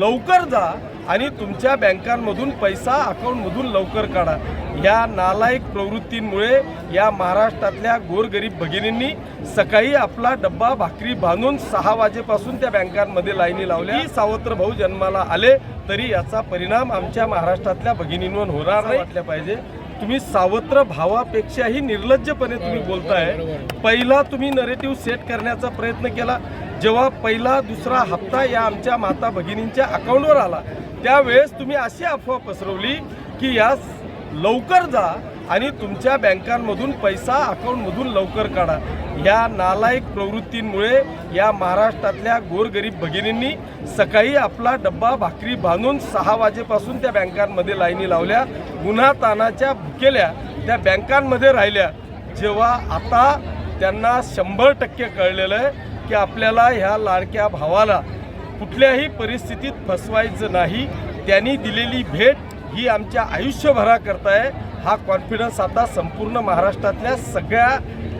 लवकर जा आणि तुमच्या बँकांमधून पैसा अकाउंटमधून लवकर काढा. या नालायक प्रवृत्तींमुळे या महाराष्ट्रातल्या गोरगरीब भगिनींनी सकाळी आपला डब्बा भाकरी बांधून सहा वाजेपासून त्या बँकांमध्ये लाईनी लावल्या. सावत्र भाऊ जन्माला आले तरी याचा परिणाम आमच्या महाराष्ट्रातल्या भगिनींवर होणार नाही. वाटल्या पाहिजे. तुम्ही सावत्र भावापेक्षाही निर्लज्जपणे तुम्ही बोलताय. पहिला तुम्ही नरेटिव्ह सेट करण्याचा प्रयत्न केला. जेव्हा पहिला दुसरा हप्ता या आमच्या माता भगिनींच्या अकाउंटवर आला त्यावेळेस तुम्ही अशी अफवा पसरवली की या लवकर जा आणि तुमच्या बँकांमधून पैसा अकाउंटमधून लवकर काढा. या नालायक प्रवृत्तींमुळे या महाराष्ट्रातल्या गोरगरीब भगिनींनी सकाळी आपला डब्बा भाकरी बांधून सहा वाजेपासून त्या बँकांमध्ये लाईनी लावल्या. गुन्हा तानाच्या भुकेल्या त्या बँकांमध्ये राहिल्या. जेव्हा आता त्यांना शंभर टक्के कळलेलं आहे की आपल्याला ह्या लाडक्या भावाला कुठल्याही परिस्थितीत फसवायचं नाही. त्यांनी दिलेली भेट ही आमच्या आयुष्यभराकरता आहे. हा कॉन्फिडन्स आता संपूर्ण महाराष्ट्रातल्या सगळ्या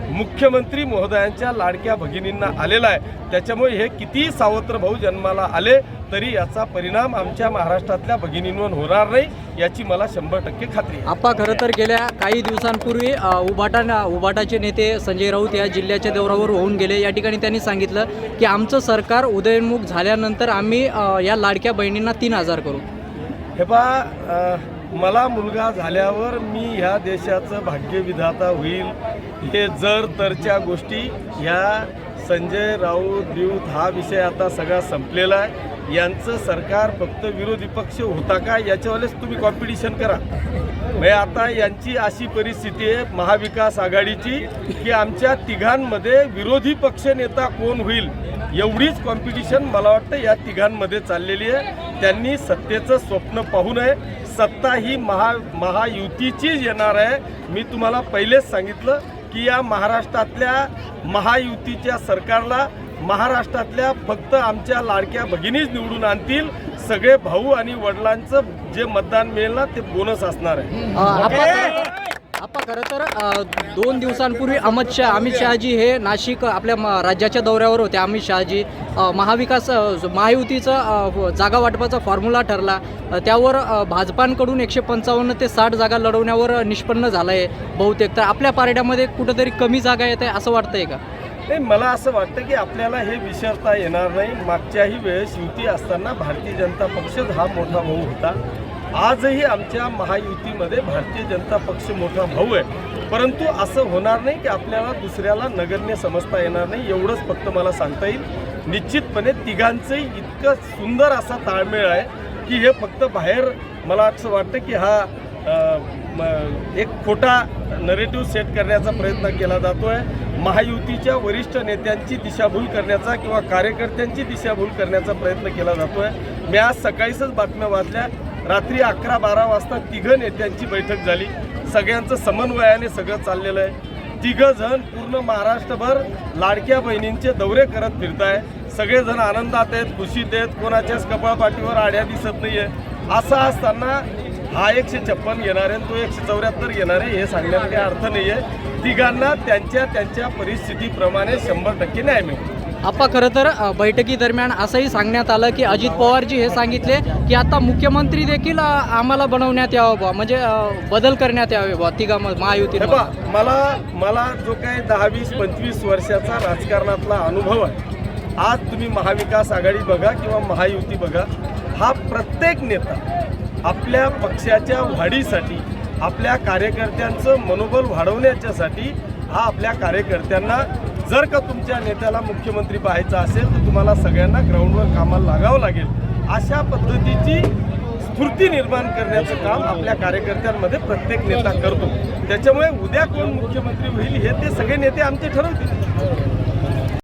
मुख्यमंत्री महोदयांच्या लाडक्या भगिनींना आलेला आहे. त्याच्यामुळे हे कितीही सावत्र भाऊ जन्माला आले तरी याचा परिणाम आमच्या महाराष्ट्रातल्या भगिनींवर होणार नाही याची मला शंभर टक्के खात्री आप्पा खरं तर गेल्या काही दिवसांपूर्वी उभाटा उभाटाचे नेते संजय राऊत या जिल्ह्याच्या दौऱ्यावर होऊन गेले. या ठिकाणी त्यांनी सांगितलं की आमचं सरकार उदयोन्मुख झाल्यानंतर आम्ही या लाडक्या बहिणींना तीन हजार करू. हे पा मला मुलगा झाल्यावर मी ह्या देशाचं भाग्यविधाता होईल हे जर तरच्या गोष्टी ह्या संजय राऊत द्यूत हा विषय आता सगळा संपलेला आहे. यांचं सरकार फक्त विरोधी पक्ष होता का याच्यावरच तुम्ही कॉम्पिटिशन करा. म्हणजे आता यांची अशी परिस्थिती आहे महाविकास आघाडीची की आमच्या तिघांमध्ये विरोधी पक्ष नेता कोण होईल एवढीच कॉम्पिटिशन मला वाटतं या तिघांमध्ये चाललेली आहे. त्यांनी सत्तेचं स्वप्न पाहू नये. सत्ता ही महा महायुतीचीच येणार आहे. मी तुम्हाला पहिलेच सांगितलं की या महाराष्ट्रातल्या महायुतीच्या सरकारला महाराष्ट्रातल्या फक्त आमच्या लाडक्या भगिनीच निवडून आणतील. सगळे भाऊ आणि वडिलांचं जे मतदान मिळेल ना ते बोनस असणार आहे. आपण खरं तर- अ, दोन दिवसांपूर्वी अमित शहा अमित शहाजी हे नाशिक आपल्या म- राज्याच्या दौऱ्यावर होते अमित शहाजी. अ, महाविकास अ, महायुतीचा अ, जागा वाटपाचा फॉर्म्युला ठरला. अ, त्यावर अ, भाजपांकडून एकशे पंचावन्न ते साठ जागा लढवण्यावर अ, निष्पन्न झालं आहे बहुतेक. तर आपल्या पारड्यामध्ये कुठंतरी कमी जागा येत आहे असं वाटतंय का? नाही मला असं वाटतं की आपल्याला हे विसरता येणार नाही. मागच्याही वेळेस युती असताना भारतीय जनता पक्षच हा मोठा भाऊ होता. आजही आमच्या महायुतीमध्ये भारतीय जनता पक्ष मोठा भाऊ आहे. परंतु असं होणार नाही की आपल्याला दुसऱ्याला नगण्य समजता येणार नाही एवढंच फक्त मला सांगता येईल. निश्चितपणे तिघांचंही इतकं सुंदर असा ताळमेळ आहे की हे फक्त बाहेर मला असं वाटतं की हा एक खोटा नरेटिव्ह सेट करण्याचा प्रयत्न केला जातो आहे महायुतीच्या वरिष्ठ नेत्यांची दिशाभूल करण्याचा किंवा कार्यकर्त्यांची दिशाभूल करण्याचा प्रयत्न केला जातो आहे मी आज सकाळीच बातम्या वाचल्या. रात्री अकरा बारा वाजता तिघं नेत्यांची बैठक झाली. सगळ्यांचं समन्वयाने सगळं चाललेलं आहे. तिघं जण पूर्ण महाराष्ट्रभर लाडक्या बहिणींचे दौरे करत फिरताय. सगळेजण आनंदात आहेत खुशीत आहेत. कोणाच्याच कपाळपाठीवर आड्या दिसत नाही आहे असं असताना हा एकशे छप्पन घेणार आहे तो एकशे चौऱ्याहत्तर घेणार आहे हे सांगण्यात काही अर्थ नाही आहे तिघांना त्यांच्या त्यांच्या परिस्थितीप्रमाणे शंभर टक्के न्याय मिळतो. आप्पा खरं तर बैठकीदरम्यान असंही सांगण्यात आलं की अजित पवारजी हे सांगितले की आता मुख्यमंत्री देखील आम्हाला बनवण्यात यावं बुवा. म्हणजे बदल करण्यात यावे बुवा तिघा महायुती मला मला जो काही दहा वीस पंचवीस वर्षाचा राजकारणातला अनुभव आहे आज तुम्ही महाविकास आघाडी बघा किंवा महायुती बघा हा प्रत्येक नेता आपल्या पक्षाच्या वाढीसाठी आपल्या कार्यकर्त्यांचं मनोबल वाढवण्याच्यासाठी हा आपल्या कार्यकर्त्यांना जर का तुमच्या नेत्याला मुख्यमंत्री पाहायचं असेल तर तुम्हाला सगळ्यांना ग्राउंडवर कामाला लागावं लागेल. अशा पद्धतीची स्फूर्ती निर्माण करण्याचं काम आपल्या कार्यकर्त्यांमध्ये प्रत्येक नेता करतो. त्याच्यामुळे उद्या कोण मुख्यमंत्री होईल हे ते सगळे नेते आमचे ठरवतील.